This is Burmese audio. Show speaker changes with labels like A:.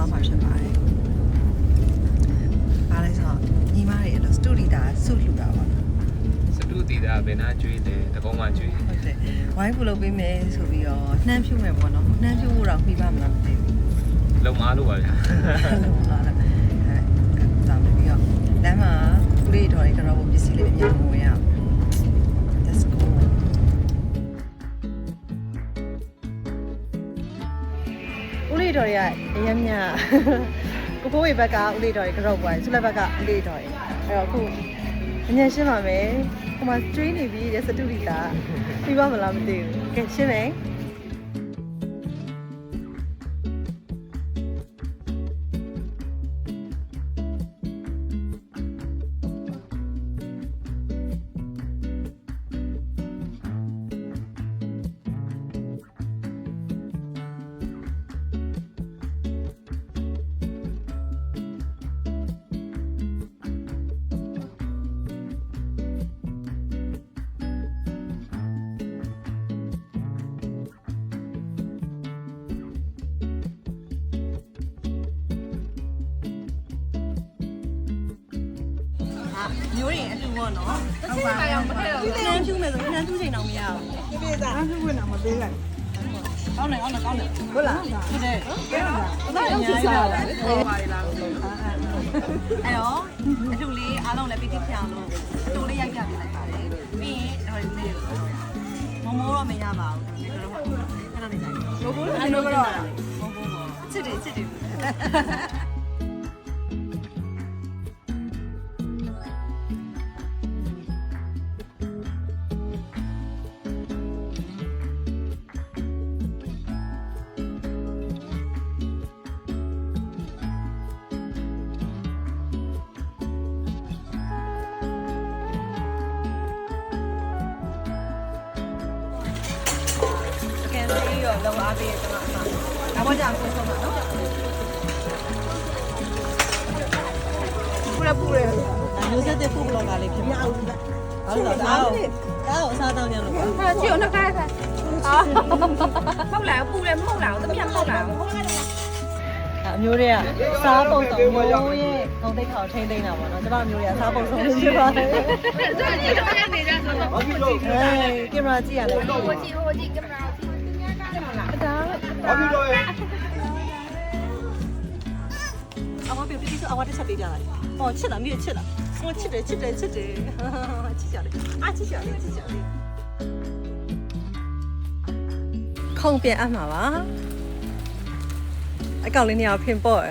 A: သွားမှာဖြစ်ပါတယ်။အားလဲဆိုတော့ညီမတွေအဲ့လိုစတူဒီတာစုလှူတာပါ
B: စတူတီတာဘယ်နာကျွေးတယ်တကုံးမှကျွေး
A: ဟုတ်တယ်။ဝိုင်းပူလုပ်ပေးမယ်ဆိုပြီးတော့နှမ်းဖြူမယ်ပေါ့နော်။နှမ်းဖြူဖို့တော့မှီပါမလားမသိဘူး။
B: လုံမားလို့ပါဗျာ
A: လာလာအဲဒါမှပြီးတော့လမ်းမှာကုလေးတော်တွေကတော့ပစ္စည်းလေးအများကြီးဝင်ရအောင် ဦးလေးတော်တွေကအရင်မြကိုကိုဝေဘက်ကဦးလေးတော်တွေကြောက်ပွားတယ်ဆုလက်ဘက်ကဦးလေးတော်တွေအဲ့တော့အခုအញ្ញရှင်းပါမယ်ဟိုမှာကျွေးနေပြီရစတူလီတာပြီးပါမလားမသိဘူးကဲရှင်းမယ် မျိုးရင်အတူပေါ့နော်ဟုတ်ပါဘူးမထည့်တော့ဘူးနှမ်းဖြူမယ်ဆိုနှမ်းဖြူချိန်တော့မရဘူး
C: ပြေးတာအမှုဝင်တာမသေးလိုက်
A: ကောင်းတယ်ကောင်းတယ်ကောင်းတယ်
C: ဟုတ်လား
A: ဟုတ်တယ်
C: ကဲတော့
A: အဲ့ဒါအများကြီးပါလေဟောပါလေလားအဲ့တော့အတူလေးအားလုံးလည်းပိတိဖြအောင်လို့အတူလေးရိုက်ပြပေးလိုက်ပါတယ်ပြီးရင်ဟိုလေးမမိုးတော့မရပါဘူးဒါတော့အဲ့ဒါနေတိုင်း
C: ဘိုးဘိုးလည်းတော့တော့
A: မမိုးပေါ့ချစ်တယ်ချစ်တယ် တော့လောက်အားပေးတယ်ကျွန်တော်အမဒါမှကြအောင်ဆုံးပါနော်
C: ပူရပူရ
A: မျိုးဆက်တဲ့ပူဘလော့ကလေးခ
C: င်
A: ဗျာ
C: အောင်ပါ
A: ဟုတ်လားဒါတော့ဒါတော့အစားတောင်းရလို့ဟာ
D: ချီအောင်နှခါခါအော်မောက်လာပူတယ်မောက်လာတမီးမောက်လာ
A: အမျိုးတွေကစားပုံစုံမျိုးရဲ့ဂုံတိတ်ခေါထိမ့်သိမ့်တာပေါ့နော်ကျမမျိုးတွေကစားပုံစုံမျိုးဖြစ်ပါတယ်။
D: ဒါကြည့်တော့နေကြဆိုတော့
A: ဘာဖြစ်လို့ကင်မရာကြည့်ရလဲ။ဟို
D: ကြည့်ဟိုကြည့်ကင်မရာ
C: ဘာဖြစ်တော့လဲ
A: အမပြပြဆိုအဝတ်တစ်ချက်ပေးကြလိုက်ဟောချစ်တာမြေချစ်တာဟောချစ်တယ်ချစ်တယ်ချစ်တယ်ချစ်ကြတယ်အားချစ်ကြတယ်ချစ်ကြတယ်ခုံပြန်အပ်မှာပါအကောင့်လေးနေရာဖင်ပေါ့